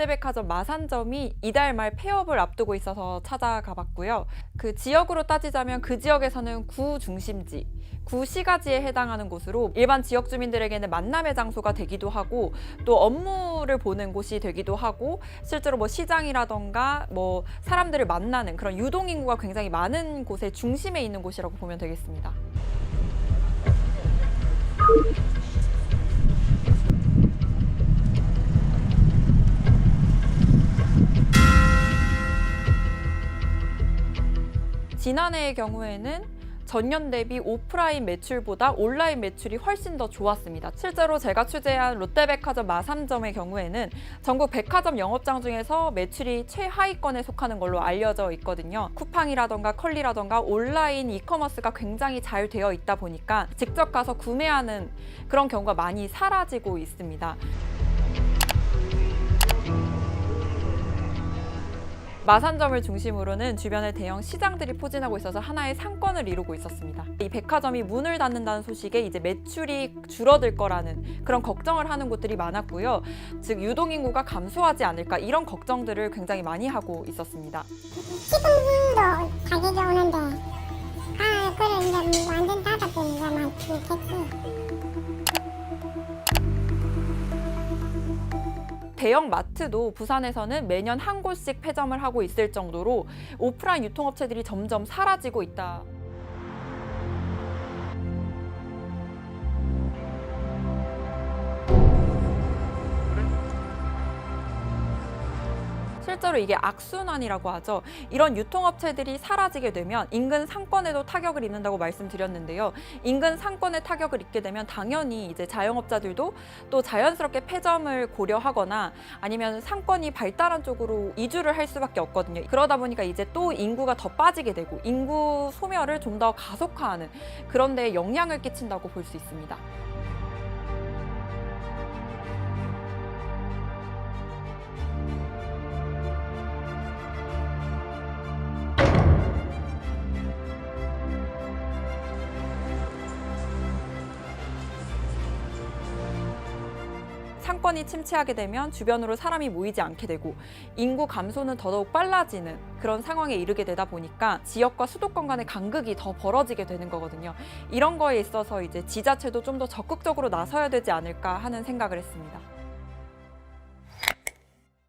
롯데백화점 마산점이 이달 말 폐업을 앞두고 있어서 찾아가 봤고요. 그 지역으로 따지자면 그 지역에서는 구 중심지, 구 시가지에 해당하는 곳으로 일반 지역 주민들에게는 만남의 장소가 되기도 하고 또 업무를 보는 곳이 되기도 하고 실제로 뭐 시장이라던가 뭐 사람들을 만나는 그런 유동 인구가 굉장히 많은 곳의 중심에 있는 곳이라고 보면 되겠습니다. 지난해의 경우에는 전년 대비 오프라인 매출보다 온라인 매출이 훨씬 더 좋았습니다. 실제로 제가 취재한 롯데백화점 마삼점의 경우에는 전국 백화점 영업장 중에서 매출이 최하위권에 속하는 걸로 알려져 있거든요. 쿠팡이라던가 컬리라던가 온라인 이커머스가 굉장히 잘 되어 있다 보니까 직접 가서 구매하는 그런 경우가 많이 사라지고 있습니다. 마산점을 중심으로는 주변에 대형 시장들이 포진하고 있어서 하나의 상권을 이루고 있었습니다. 이 백화점이 문을 닫는다는 소식에 이제 매출이 줄어들 거라는 그런 걱정을 하는 곳들이 많았고요. 즉 유동 인구가 감소하지 않을까 이런 걱정들을 굉장히 많이 하고 있었습니다. 지금도 가격이 오는데 아 그래 이제 완전 대형 마트도 부산에서는 매년 한 곳씩 폐점을 하고 있을 정도로 오프라인 유통업체들이 점점 사라지고 있다. 실제로 이게 악순환이라고 하죠. 이런 유통업체들이 사라지게 되면 인근 상권에도 타격을 입는다고 말씀드렸는데요. 인근 상권에 타격을 입게 되면 당연히 이제 자영업자들도 또 자연스럽게 폐점을 고려하거나 아니면 상권이 발달한 쪽으로 이주를 할 수밖에 없거든요. 그러다 보니까 이제 또 인구가 더 빠지게 되고 인구 소멸을 좀 더 가속화하는 그런 데 영향을 끼친다고 볼 수 있습니다. 상권이 침체하게 되면 주변으로 사람이 모이지 않게 되고 인구 감소는 더더욱 빨라지는 그런 상황에 이르게 되다 보니까 지역과 수도권 간의 간극이 더 벌어지게 되는 거거든요. 이런 거에 있어서 이제 지자체도 좀 더 적극적으로 나서야 되지 않을까 하는 생각을 했습니다.